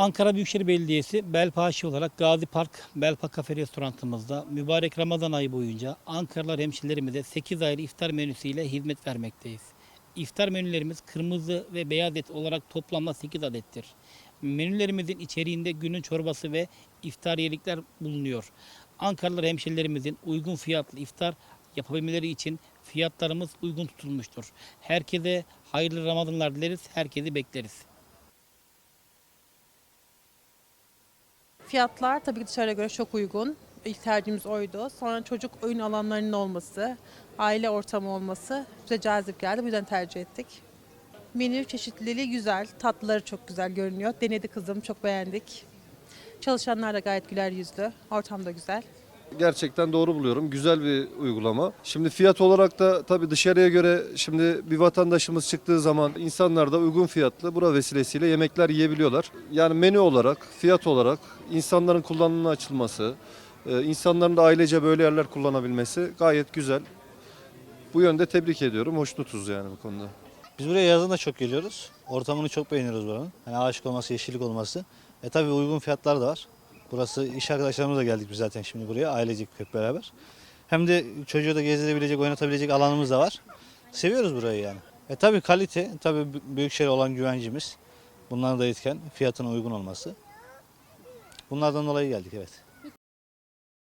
Ankara Büyükşehir Belediyesi Belpaşi olarak Gazi Park Belpa Kafe Restorantımızda mübarek Ramazan ayı boyunca Ankaralılar hemşerilerimize 8 ayrı iftar menüsüyle hizmet vermekteyiz. İftar menülerimiz kırmızı ve beyaz et olarak toplamda 8 adettir. Menülerimizin içeriğinde günün çorbası ve iftar yedikler bulunuyor. Ankaralılar hemşerilerimizin uygun fiyatlı iftar yapabilmeleri için fiyatlarımız uygun tutulmuştur. Herkese hayırlı Ramazanlar dileriz, herkesi bekleriz. Fiyatlar tabii ki dışarıya göre çok uygun. İlk tercihimiz oydu. Sonra çocuk oyun alanlarının olması, aile ortamı olması bize cazip geldi. Bu yüzden tercih ettik. Menü çeşitliliği güzel, tatlıları çok güzel görünüyor. Denedi kızım, çok beğendik. Çalışanlar da gayet güler yüzlü, ortam da güzel. Gerçekten doğru buluyorum. Güzel bir uygulama. Şimdi fiyat olarak da tabii dışarıya göre şimdi bir vatandaşımız çıktığı zaman insanlar da uygun fiyatlı bura vesilesiyle yemekler yiyebiliyorlar. Yani menü olarak, fiyat olarak insanların kullanımına açılması, e, insanların da ailece böyle yerler kullanabilmesi gayet güzel. Bu yönde tebrik ediyorum. Hoşnutuz yani bu konuda. Biz buraya yazın da çok geliyoruz. Ortamını çok beğeniyoruz buranın. Hani ağaçlık olması, yeşillik olması. E tabii uygun fiyatlar da var. Burası iş arkadaşlarımızla geldik biz zaten şimdi buraya ailecek hep beraber. Hem de çocuğu da gezdirebilecek, oynatabilecek alanımız da var. Seviyoruz burayı yani. E tabii kalite, tabii Büyükşehir olan güvencimiz. Bunlar da etken, fiyatına uygun olması. Bunlardan dolayı geldik evet.